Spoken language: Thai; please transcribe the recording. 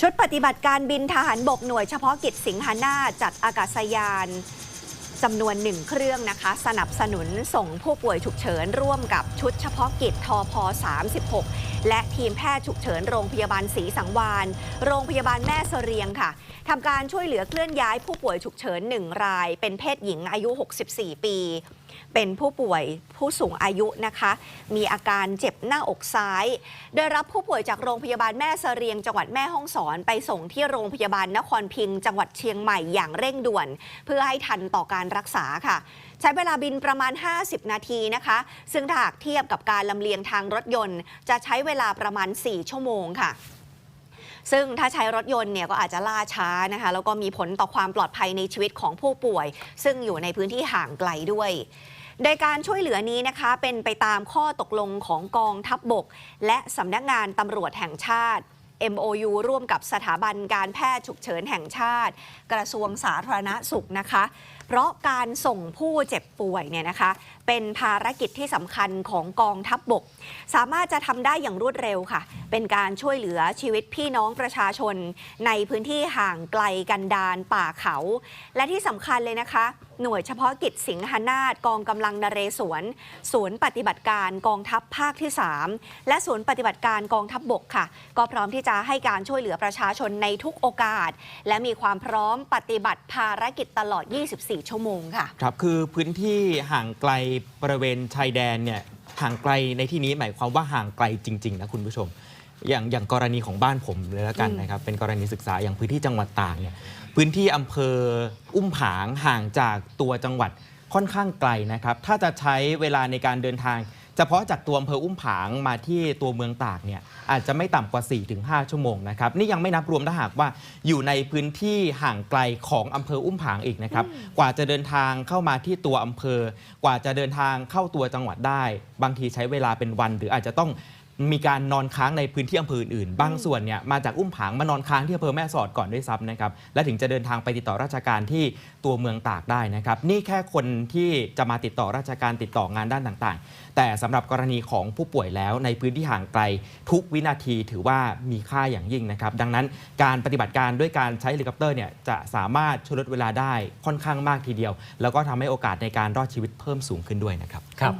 ชุดปฏิบัติการบินทหารบกหน่วยเฉพาะกิจสิงหานาจัดอากาศยานจำนวนหนึ่งเครื่องนะคะ สนับสนุนส่งผู้ป่วยฉุกเฉิน ร่วมกับชุดเฉพาะกิจทพ36 และทีมแพทย์ฉุกเฉินโรงพยาบาลศรีสังวานโรงพยาบาลแม่เสรียงค่ะทำการช่วยเหลือเคลื่อนย้ายผู้ป่วยฉุกเฉินหนึ่งราย เป็นเพศหญิงอายุ 64 ปีเป็นผู้ป่วยผู้สูงอายุนะคะ มีอาการเจ็บหน้าอกซ้ายโดยรับผู้ป่วยจากโรงพยาบาลแม่เสรียง จังหวัดแม่ฮ่องสอน ไปส่งที่โรงพยาบาลนครพิง จังหวัดเชียงใหม่อย่างเร่งด่วน เพื่อให้ทันต่อการรักษาค่ะ ใช้เวลาบินประมาณ 50 นาทีนะคะ ซึ่งถ้าหากเทียบกับการลำเลียงทางรถยนต์ จะใช้เวลาประมาณ 4 ชั่วโมงค่ะ ซึ่งถ้าใช้รถยนต์เนี่ยก็อาจจะล่าช้านะคะแล้วก็มีผลต่อความปลอดภัยในชีวิตของผู้ป่วย ซึ่งอยู่ในพื้นที่ห่างไกลด้วยโดยการช่วยเหลือนี้นะคะ เป็นไปตามข้อตกลงของกองทัพบบก และสำนักงานตำรวจแห่งชาติ MOU ร่วมกับสถาบันการแพทย์ฉุกเฉินแห่งชาติ กระทรวงสาธารณสุขนะคะ เพราะการส่งผู้เจ็บป่วยเนี่ยนะคะ เป็นภารกิจที่สำคัญของกองทัพบบก สามารถจะทำได้อย่างรวดเร็วค่ะ เป็นการช่วยเหลือชีวิตพี่น้องประชาชน ในพื้นที่ห่างไกลกันดารป่าเขา และที่สำคัญเลยนะคะ หน่วยเฉพาะกิจสิงหนาฏกองกำลังนเรศวรศูนย์ปฏิบัติการกองทัพภาคที่ 3 และศูนย์ปฏิบัติการกองทัพบบกค่ะ ก็พร้อมที่จะให้การช่วยเหลือประชาชนในทุกโอกาส และมีความพร้อมปฏิบัติภารกิจตลอด 24 ชั่วโมงค่ะ ครับ คือพื้นที่ห่างไกลบริเวณชายแดนเนี่ยห่างไกลในที่นี้หมายความว่าห่างไกลจริง ๆ นะคุณผู้ชม อย่างอย่างกรณีของบ้านผมเลยแล้วกันอืมนะครับ เป็นกรณีศึกษาอย่างพื้นที่จังหวัดตากเนี่ยพื้นที่อำเภออุ้มผางห่างจากตัวจังหวัดค่อนข้างไกลนะครับ ถ้าจะใช้เวลาในการเดินทาง เฉพาะจากตัวอำเภออุ้มผางมาที่ตัวเมืองตากเนี่ยอาจจะไม่ต่ำกว่า 4-5 ชั่วโมงนะครับนี่ยังไม่นับรวมถ้าหากว่าอยู่ในพื้นที่ห่างไกลของอำเภออุ้มผางอีกนะครับกว่าจะเดินทางเข้ามาที่ตัวอำเภอ กว่าจะเดินทางเข้าตัวจังหวัดได้ บางทีใช้เวลาเป็นวัน หรืออาจจะต้อง มีการนอนค้างในพื้นที่อำเภออื่นๆ บางส่วนเนี่ยมาจากอุ้มผางมานอนค้างที่อำเภอแม่สอดก่อนด้วยซ้ำนะครับ และถึงจะเดินทางไปติดต่อราชการที่ตัวเมืองตากได้นะครับ นี่แค่คนที่จะมาติดต่อราชการติดต่องานด้านต่างๆ แต่สำหรับกรณีของผู้ป่วยแล้วในพื้นที่ห่างไกลทุกวินาทีถือว่ามีค่าอย่างยิ่งนะครับ ดังนั้นการปฏิบัติการด้วยการใช้เฮลิคอปเตอร์เนี่ยจะสามารถช่วยลดเวลาได้ค่อนข้างมากทีเดียว แล้วก็ทำให้โอกาสในการรอดชีวิตเพิ่มสูงขึ้นด้วยนะครับครับ